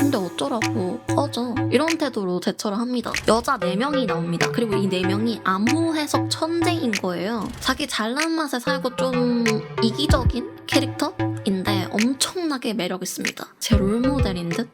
근데 어쩌라고. 꺼져. 이런 태도로 대처를 합니다. 여자 4명이 나옵니다. 그리고 이 4명이 암호 해석 천재인 거예요. 자기 잘난 맛에 살고 좀 이기적인 캐릭터인데 엄청나게 매력 있습니다. 제 롤모델인 듯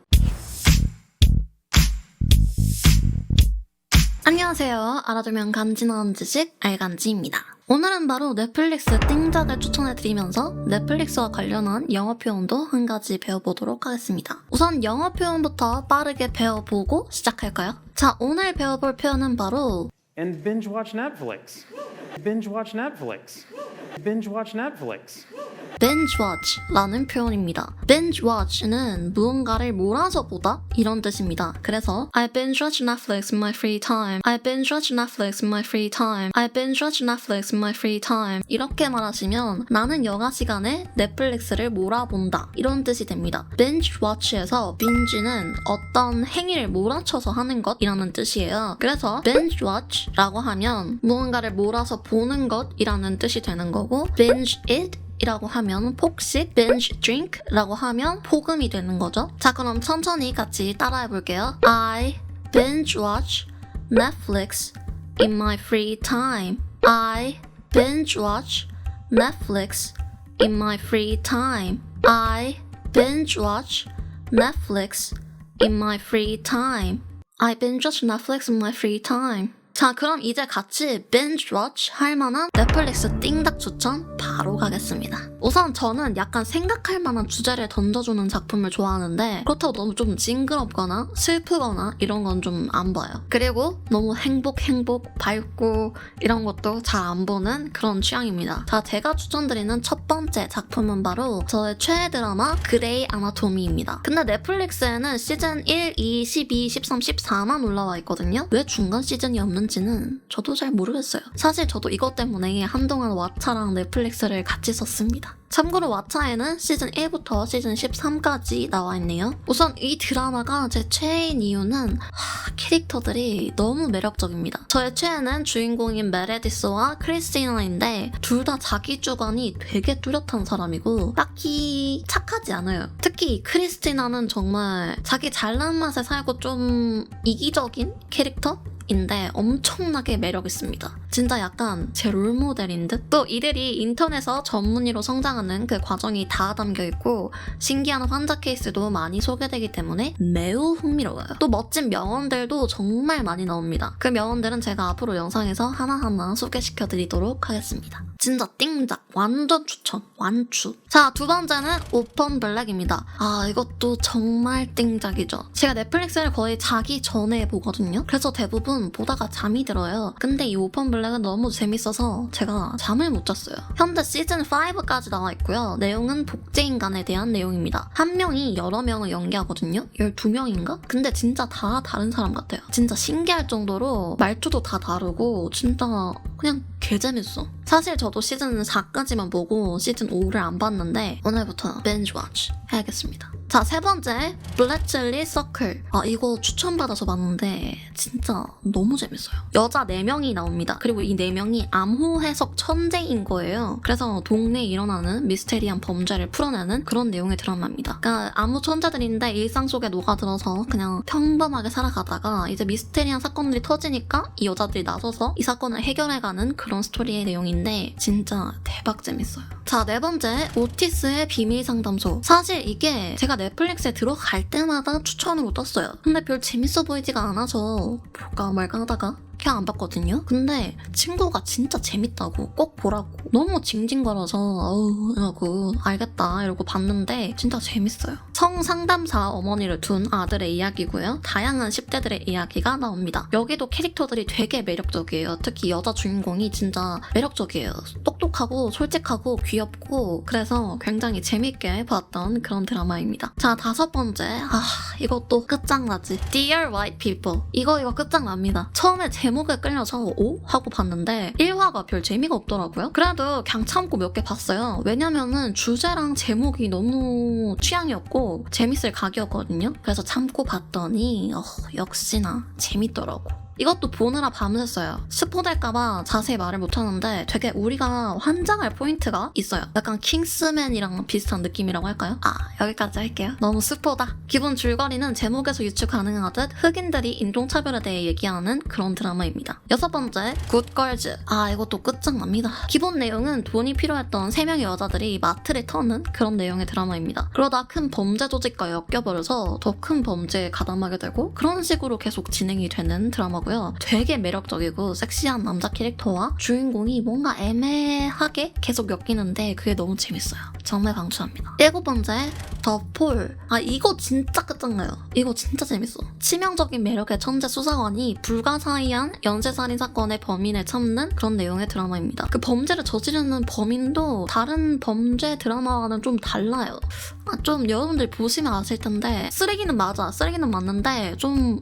안녕하세요. 알아두면 간지나는 지식 알간지입니다. 오늘은 바로 넷플릭스 띵작을 추천해드리면서 넷플릭스와 관련한 영어 표현도 한 가지 배워보도록 하겠습니다. 우선 영어 표현부터 빠르게 배워보고 시작할까요? 자, 오늘 배워볼 표현은 바로 and binge watch Netflix. Binge watch Netflix. Binge watch Netflix. Binge watch라는 표현입니다. binge watch는 무언가를 몰아서 보다 이런 뜻입니다. 그래서 I binge watch Netflix in my free time. I binge watch Netflix in my free time. I binge watch Netflix in my free time. 이렇게 말하시면 나는 여가 시간에 넷플릭스를 몰아본다 이런 뜻이 됩니다. binge watch에서 binge는 어떤 행위를 몰아쳐서 하는 것이라는 뜻이에요. 그래서 binge watch라고 하면 무언가를 몰아서 보는 것이라는 뜻이 되는 거고 binge it 이라고 하면 폭식, binge drink 라고 하면 폭음이 되는 거죠. 자, 그럼 천천히 같이 따라해 볼게요. I binge watch Netflix in my free time. I binge watch Netflix in my free time. I binge watch Netflix in my free time. I binge watch Netflix in my free time. 자, 그럼 이제 같이 binge watch 할 만한 넷플릭스 띵닥 추천 바로 가겠습니다. 우선 저는 약간 생각할 만한 주제를 던져주는 작품을 좋아하는데 그렇다고 너무 좀 징그럽거나 슬프거나 이런 건 좀 안 봐요. 그리고 너무 행복, 행복, 밝고 이런 것도 잘 안 보는 그런 취향입니다. 자, 제가 추천드리는 첫 번째 작품은 바로 저의 최애 드라마 그레이 아나토미입니다. 근데 넷플릭스에는 시즌 1, 2, 12, 13, 14만 올라와 있거든요. 왜 중간 시즌이 없는 지는 저도 잘 모르겠어요. 사실 저도 이것 때문에 한동안 왓챠랑 넷플릭스를 같이 썼습니다. 참고로 왓챠에는 시즌 1부터 시즌 13까지 나와 있네요. 우선 이 드라마가 제 최애인 이유는 하, 캐릭터들이 너무 매력적입니다. 저의 최애는 주인공인 메레디스와 크리스티나인데 둘 다 자기 주관이 되게 뚜렷한 사람이고 딱히 착하지 않아요. 특히 이 크리스티나는 정말 자기 잘난 맛에 살고 좀 이기적인 캐릭터? 인데 엄청나게 매력 있습니다. 진짜 약간 제 롤모델인 듯? 또 이들이 인터넷에서 전문의로 성장하는 그 과정이 다 담겨 있고 신기한 환자 케이스도 많이 소개되기 때문에 매우 흥미로워요. 또 멋진 명언들도 정말 많이 나옵니다. 그 명언들은 제가 앞으로 영상에서 하나하나 소개시켜 드리도록 하겠습니다. 진짜 띵작 완전 추천 완추 자 두 번째는 오픈 블랙입니다 아 이것도 정말 띵작이죠 제가 넷플릭스를 거의 자기 전에 보거든요 그래서 대부분 보다가 잠이 들어요. 근데 이 오픈 블랙은 너무 재밌어서 제가 잠을 못 잤어요. 현재 시즌 5까지 나와 있고요. 내용은 복제 인간에 대한 내용입니다. 한 명이 여러 명을 연기하거든요. 12명인가? 근데 진짜 다 다른 사람 같아요. 진짜 신기할 정도로 말투도 다 다르고 진짜 그냥 개재밌어 사실 저도 시즌 4까지만 보고 시즌 5를 안 봤는데 오늘부터 watch 해야겠습니다. 자, 세 번째 블랙젤리 서클. 아, 이거 추천받아서 봤는데 진짜 너무 재밌어요. 여자 4명이 나옵니다. 그리고 이 4명이 암호 해석 천재인 거예요. 그래서 동네에 일어나는 미스테리한 범죄를 풀어내는 그런 내용의 드라마입니다. 그러니까 암호 천재들인데 일상 속에 녹아들어서 그냥 평범하게 살아가다가 이제 미스테리한 사건들이 터지니까 이 여자들이 나서서 이 사건을 해결해가는 그런 스토리의 내용인데 진짜 대박 재밌어요. 자, 네 번째 오티스의 비밀 상담소. 사실 이게 제가 넷플릭스에 들어갈 때마다 추천으로 떴어요. 근데 별 재밌어 보이지가 않아서 볼까 말까 하다가 그냥 안 봤거든요. 근데 친구가 진짜 재밌다고 꼭 보라고 너무 징징거려서 어우 이러고 알겠다 이러고 봤는데 진짜 재밌어요. 성상담사 어머니를 둔 아들의 이야기고요. 다양한 10대들의 이야기가 나옵니다. 여기도 캐릭터들이 되게 매력적이에요. 특히 여자 주인공이 진짜 매력적이에요. 똑똑하고 솔직하고 귀엽고 그래서 굉장히 재밌게 봤던 그런 드라마입니다. 자 다섯 번째 아 이것도 끝장나지. Dear White People 이거 이거 끝장납니다. 처음에 제 목에 끌려서 오? 하고 봤는데 1화가 별 재미가 없더라고요. 그래도 그냥 참고 몇 개 봤어요. 왜냐면은 주제랑 제목이 너무 취향이었고 재밌을 각이었거든요. 그래서 참고 봤더니 어, 역시나 재밌더라고. 이것도 보느라 밤샜어요. 스포 될까봐 자세히 말을 못하는데 되게 우리가 환장할 포인트가 있어요. 약간 킹스맨이랑 비슷한 느낌이라고 할까요? 아 여기까지 할게요. 너무 스포다. 기본 줄거리는 제목에서 유추 가능하듯 흑인들이 인종차별에 대해 얘기하는 그런 드라마입니다. 여섯 번째 굿걸즈. 아 이것도 끝장납니다. 기본 내용은 돈이 필요했던 세 명의 여자들이 마트를 터는 그런 내용의 드라마입니다. 그러다 큰 범죄 조직과 엮여버려서 더 큰 범죄에 가담하게 되고 그런 식으로 계속 진행이 되는 드라마고 요. 되게 매력적이고 섹시한 남자 캐릭터와 주인공이 뭔가 애매하게 계속 엮이는데 그게 너무 재밌어요. 정말 강추합니다. 일곱 번째 더 폴. 아 이거 진짜 끝장나요. 이거 진짜 재밌어. 치명적인 매력의 천재 수사관이 불가사의한 연쇄살인 사건의 범인을 찾는 그런 내용의 드라마입니다. 그 범죄를 저지르는 범인도 다른 범죄 드라마와는 좀 달라요. 아, 좀 여러분들 보시면 아실 텐데 쓰레기는 맞아. 쓰레기는 맞는데 좀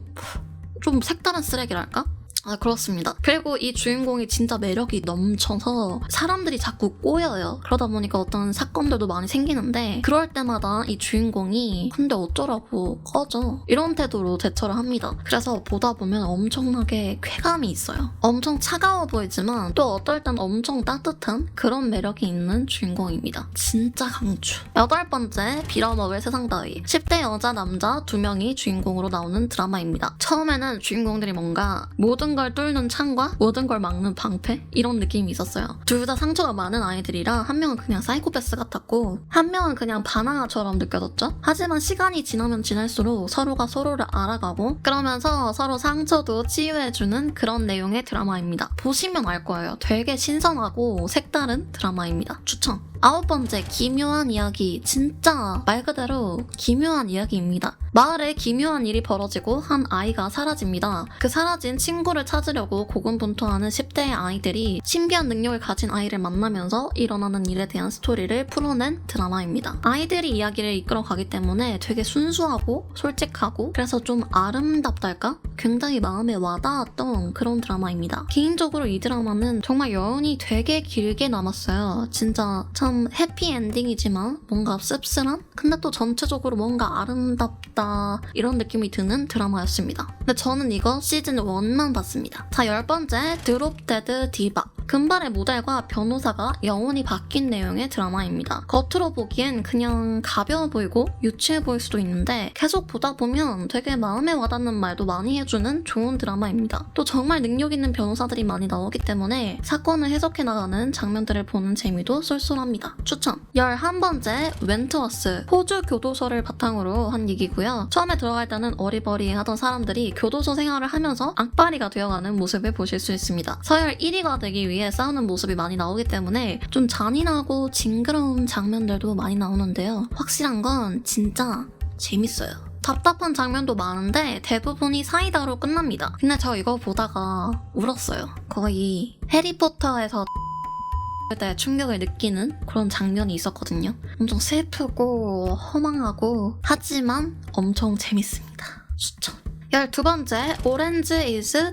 좀 색다른 쓰레기랄까? 아, 그렇습니다. 그리고 이 주인공이 진짜 매력이 넘쳐서 사람들이 자꾸 꼬여요. 그러다 보니까 어떤 사건들도 많이 생기는데 그럴 때마다 이 주인공이 근데 어쩌라고 꺼져. 이런 태도로 대처를 합니다. 그래서 보다 보면 엄청나게 쾌감이 있어요. 엄청 차가워 보이지만 또 어떨 땐 엄청 따뜻한 그런 매력이 있는 주인공입니다. 진짜 강추. 여덟 번째, 빌어먹을 세상 따위. 10대 여자, 남자 두 명이 주인공으로 나오는 드라마입니다. 처음에는 주인공들이 뭔가 모든 걸 뚫는 창과 모든 걸 막는 방패? 이런 느낌이 있었어요. 둘 다 상처가 많은 아이들이라 한 명은 그냥 사이코패스 같았고 한 명은 그냥 바나나처럼 느껴졌죠? 하지만 시간이 지나면 지날수록 서로가 서로를 알아가고 그러면서 서로 상처도 치유해주는 그런 내용의 드라마입니다. 보시면 알 거예요. 되게 신선하고 색다른 드라마입니다. 추천! 아홉 번째, 기묘한 이야기. 진짜 말 그대로 기묘한 이야기입니다. 마을에 기묘한 일이 벌어지고 한 아이가 사라집니다. 그 사라진 친구를 찾으려고 고군분투하는 10대의 아이들이 신비한 능력을 가진 아이를 만나면서 일어나는 일에 대한 스토리를 풀어낸 드라마입니다. 아이들이 이야기를 이끌어 가기 때문에 되게 순수하고 솔직하고 그래서 좀 아름답달까? 굉장히 마음에 와닿았던 그런 드라마입니다. 개인적으로 이 드라마는 정말 여운이 되게 길게 남았어요. 진짜 참 해피 엔딩이지만 뭔가 씁쓸한? 근데 또 전체적으로 뭔가 아름답다 이런 느낌이 드는 드라마였습니다. 근데 저는 이거 시즌 1만 봤습니다. 자, 열 번째 드롭데드 디바. 금발의 모델과 변호사가 영혼이 바뀐 내용의 드라마입니다. 겉으로 보기엔 그냥 가벼워 보이고 유치해 보일 수도 있는데 계속 보다 보면 되게 마음에 와닿는 말도 많이 해주는 좋은 드라마입니다. 또 정말 능력 있는 변호사들이 많이 나오기 때문에 사건을 해석해 나가는 장면들을 보는 재미도 쏠쏠합니다. 추천! 11번째 웬트워스 호주 교도소를 바탕으로 한 얘기고요. 처음에 들어갈 때는 어리버리 하던 사람들이 교도소 생활을 하면서 악바리가 되어가는 모습을 보실 수 있습니다. 서열 1위가 되기 위해 싸우는 모습이 많이 나오기 때문에 좀 잔인하고 징그러운 장면들도 많이 나오는데요. 확실한 건 진짜 재밌어요. 답답한 장면도 많은데 대부분이 사이다로 끝납니다. 근데 저 이거 보다가 울었어요. 거의 해리포터에서 때 충격을 느끼는 그런 장면이 있었거든요. 엄청 슬프고 허망하고 하지만 엄청 재밌습니다. 추천. 12번째 오렌지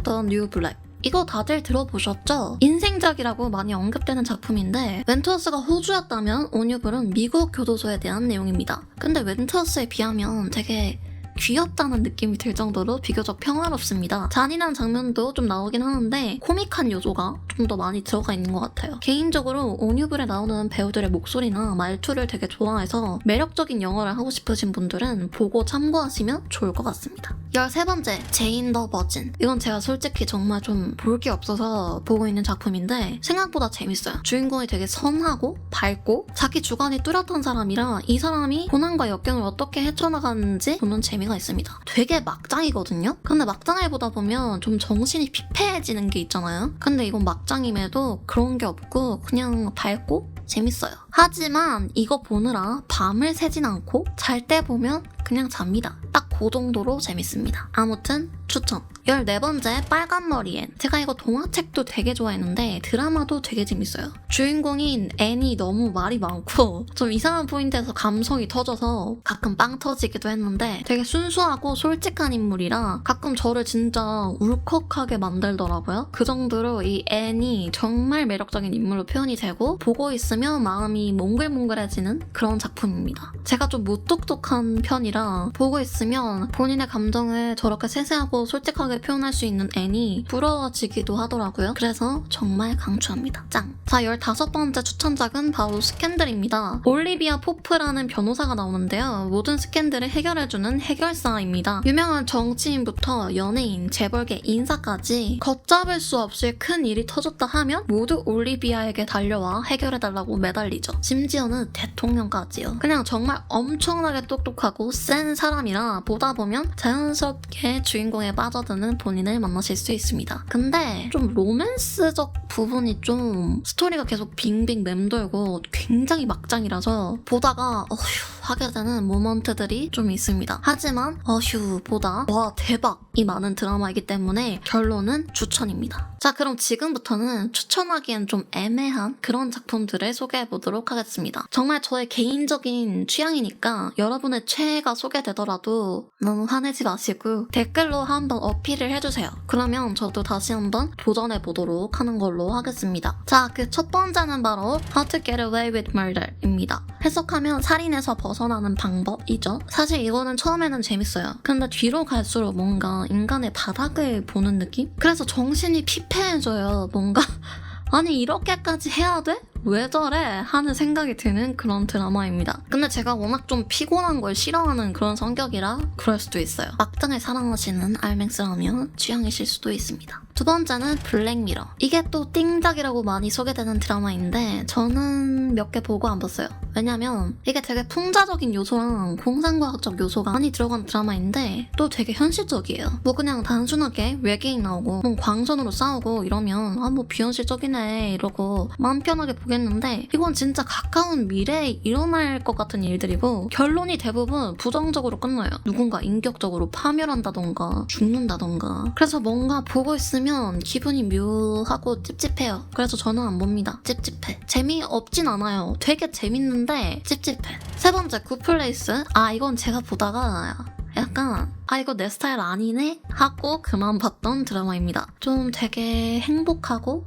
the new black. 이거 다들 들어보셨죠? 인생작이라고 많이 언급되는 작품인데 웬트워스가 호주였다면 온유블은 미국 교도소에 대한 내용입니다. 근데 웬트워스에 비하면 되게 귀엽다는 느낌이 들 정도로 비교적 평화롭습니다. 잔인한 장면도 좀 나오긴 하는데 코믹한 요소가 좀 더 많이 들어가 있는 것 같아요. 개인적으로 온유블에 나오는 배우들의 목소리나 말투를 되게 좋아해서 매력적인 영화를 하고 싶으신 분들은 보고 참고하시면 좋을 것 같습니다. 13번째, 제인 더 버진. 이건 제가 솔직히 정말 좀 볼 게 없어서 보고 있는 작품인데 생각보다 재밌어요. 주인공이 되게 선하고 밝고 자기 주관이 뚜렷한 사람이라 이 사람이 고난과 역경을 어떻게 헤쳐나가는지 보는 재미가 있습니다. 되게 막장이거든요? 근데 막장을 보다 보면 좀 정신이 피폐해지는 게 있잖아요? 근데 이건 막장임에도 그런 게 없고 그냥 밝고 재밌어요. 하지만 이거 보느라 밤을 새진 않고 잘 때 보면 그냥 잡니다. 딱 그 정도로 재밌습니다. 아무튼 추천. 14번째 빨간 머리엔 제가 이거 동화책도 되게 좋아했는데 드라마도 되게 재밌어요. 주인공인 앤이 너무 말이 많고 좀 이상한 포인트에서 감성이 터져서 가끔 빵 터지기도 했는데 되게 순수하고 솔직한 인물이라 가끔 저를 진짜 울컥하게 만들더라고요. 그 정도로 이 앤이 정말 매력적인 인물로 표현이 되고 보고 있으면 마음이 몽글몽글해지는 그런 작품입니다. 제가 좀 무뚝뚝한 편이라 보고 있으면 본인의 감정을 저렇게 세세하고 솔직하게 표현할 수 있는 애니 부러워지기도 하더라고요. 그래서 정말 강추합니다. 짱! 자, 15번째 추천작은 바로 스캔들입니다. 올리비아 포프라는 변호사가 나오는데요. 모든 스캔들을 해결해주는 해결사입니다. 유명한 정치인부터 연예인, 재벌계, 인사까지 걷잡을 수 없이 큰 일이 터졌다 하면 모두 올리비아에게 달려와 해결해달라고 매달리죠. 심지어는 대통령까지요. 그냥 정말 엄청나게 똑똑하고 센 사람이라 보다 보면 자연스럽게 주인공에 빠져드는 본인을 만나실 수 있습니다. 근데 좀 로맨스적 부분이 좀 스토리가 계속 빙빙 맴돌고 굉장히 막장이라서 보다가 어휴 하게 되는 모먼트들이 좀 있습니다. 하지만 어휴보다 와 대박이 많은 드라마이기 때문에 결론은 추천입니다. 자 그럼 지금부터는 추천하기엔 좀 애매한 그런 작품들을 소개해 보도록 하겠습니다. 정말 저의 개인적인 취향이니까 여러분의 최애가 소개되더라도 너무 화내지 마시고 댓글로 한번 어필을 해주세요. 그러면 저도 다시 한번 도전해 보도록 하는 걸로 하겠습니다. 자 그 첫 번째는 바로 How to Get Away with Murder입니다. 해석하면 살인에서 벗 어나는 방법이죠. 사실 이거는 처음에는 재밌어요. 근데 뒤로 갈수록 뭔가 인간의 바닥을 보는 느낌? 그래서 정신이 피폐해져요. 뭔가 아니 이렇게까지 해야 돼? 왜 저래? 하는 생각이 드는 그런 드라마입니다. 근데 제가 워낙 좀 피곤한 걸 싫어하는 그런 성격이라 그럴 수도 있어요. 막장을 사랑하시는 알맹스라면 취향이실 수도 있습니다. 두 번째는 블랙미러. 이게 또 띵작이라고 많이 소개되는 드라마인데 저는 몇 개 보고 안 봤어요. 왜냐면 이게 되게 풍자적인 요소랑 공상과학적 요소가 많이 들어간 드라마인데 또 되게 현실적이에요. 뭐 그냥 단순하게 외계인 나오고 뭐 광선으로 싸우고 이러면 아 뭐 비현실적이네 이러고 마음 편하게 보 겠는데 이건 진짜 가까운 미래에 일어날 것 같은 일들이고 결론이 대부분 부정적으로 끝나요. 누군가 인격적으로 파멸한다던가 죽는다던가 그래서 뭔가 보고 있으면 기분이 묘하고 찝찝해요. 그래서 저는 안 봅니다. 찝찝해. 재미없진 않아요. 되게 재밌는데 찝찝해. 세 번째 굿플레이스. 아 이건 제가 보다가 약간 아 이거 내 스타일 아니네 하고 그만 봤던 드라마입니다. 좀 되게 행복하고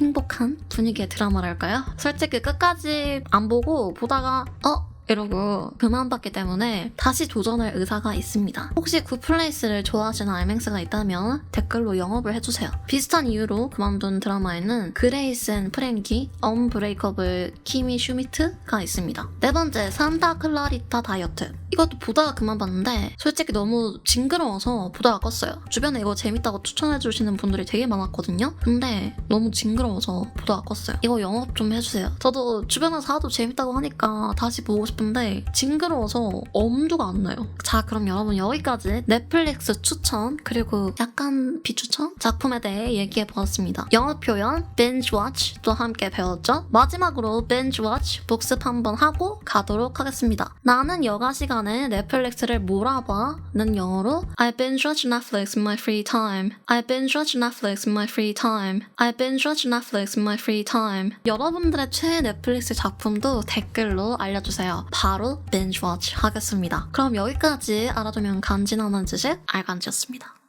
행복한 분위기의 드라마랄까요? 솔직히 끝까지 안 보고 보다가 어? 이러고 그만 봤기 때문에 다시 도전할 의사가 있습니다. 혹시 굿플레이스를 좋아하시는 알맹스가 있다면 댓글로 영업을 해주세요. 비슷한 이유로 그만둔 드라마에는 그레이스 앤 프랭키, 언브레이커블 키미 슈미트가 있습니다. 네 번째 산타 클라리타 다이어트. 이것도 보다가 그만 봤는데 솔직히 너무 징그러워서 보다가 껐어요. 주변에 이거 재밌다고 추천해주시는 분들이 되게 많았거든요. 근데 너무 징그러워서 보다가 껐어요. 이거 영업 좀 해주세요. 저도 주변에서 하도 재밌다고 하니까 다시 보고 싶은데 징그러워서 엄두가 안 나요. 자 그럼 여러분 여기까지 넷플릭스 추천 그리고 약간 비추천 작품에 대해 얘기해 보았습니다. 영어 표현 binge watch도 함께 배웠죠. 마지막으로 binge watch 복습 한번 하고 가도록 하겠습니다. 나는 여가 시간에 넷플릭스를 몰아봐는 영어로 I binge watch Netflix in my free time. I binge watch Netflix in my free time. I binge watch Netflix in my free time. 여러분들의 최애 넷플릭스 작품도 댓글로 알려주세요. 바로 binge watch 하겠습니다. 그럼 여기까지 알아두면 간지나는 지식 알간지였습니다.